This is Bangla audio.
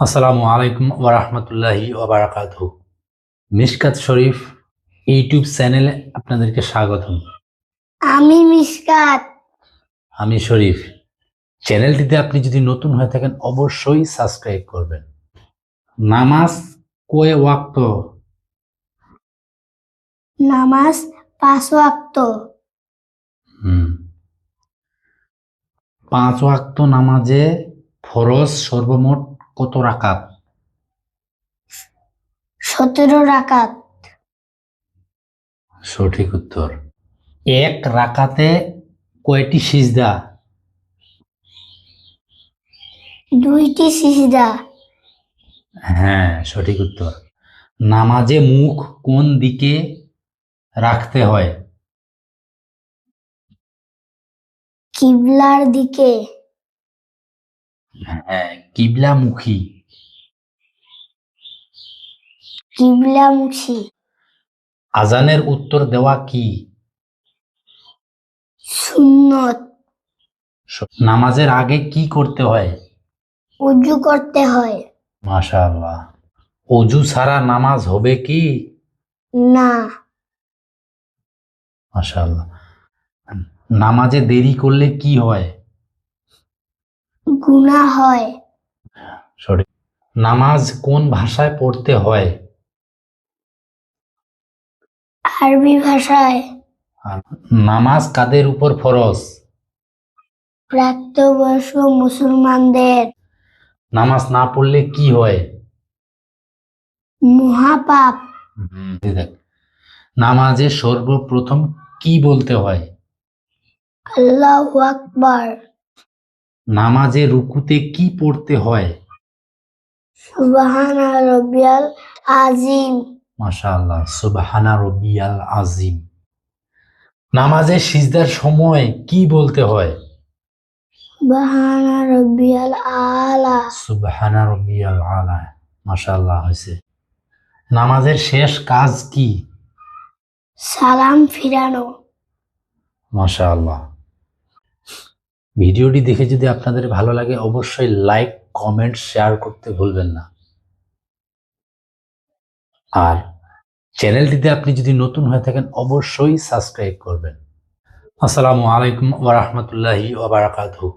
আসসালামু আলাইকুম ওরহমতুল্লাহি ওবরাকাতহু মিশকাত শরীফ ইউটিউব চ্যানেলে আপনাদেরকে স্বাগতম। আমি মিসকাত আমি শরীফ। চ্যানেলটিতে আপনি যদি নতুন হয়ে থাকেন অবশ্যই সাবস্ক্রাইব করবেন। নামাজ কয়ে ওয়াক্ত? নামাজ পাঁচ ওয়াক্ত। হুম। পাঁচ ওয়াক্ত নামাজে ফরজ সর্বমোট কত রাকাত? সতেরো রাকাত। সঠিক উত্তর। এক রাকাতে কয়টি সিজদা? দুইটি সিজদা। হ্যাঁ সঠিক উত্তর। নামাজে মুখ কোন দিকে রাখতে হয়? কিবলার দিকে। হ্যাঁ কিবলামুখী। কিবলামুখী। আজানের উত্তর দেওয়া কি? সুন্নত। নামাজের আগে কি করতে হয়? উজু করতে হয়। মাশাআল্লাহ। অজু ছাড়া নামাজ হবে কি? না। মাশাআল্লাহ। নামাজে দেরি করলে কি হয়? গুনাহ হয়। সঠিক নামাজ কোন ভাষায় পড়তে হয়? আরবি ভাষায়। নামাজ কাদের উপর ফরজ? প্রাপ্তবয়স্ক মুসলমানদের। নামাজ না পড়লে কি হয়? মহাপাপ। নামাজে সর্বপ্রথম কি বলতে হয়? আল্লাহু আকবার। নামাজে রুকুতে কি পড়তে হয়? সুবহান রব্বিয়াল আজিম। মাশাআল্লাহ সুবহানা রব্বিয়াল আজিম। নামাজে সিজদার সময় কি বলতে হয়? সুবহান রব্বিয়াল আলা। সুবহানা রব্বিয়াল আলা মাশাআল্লাহ হয়েছে নামাজের শেষ কাজ কি? সালাম ফিরানো। মাশাআল্লাহ। ভিডিওটি দেখে যদি আপনাদের ভালো লাগে, অবশ্যই লাইক কমেন্ট শেয়ার করতে ভুলবেন না। আর চ্যানেলটিতে আপনি যদি নতুন হয়ে থাকেন, অবশ্যই সাবস্ক্রাইব করবেন। আসসালামু আলাইকুম ওরহমতুল্লাহি ওবরাকাতুহু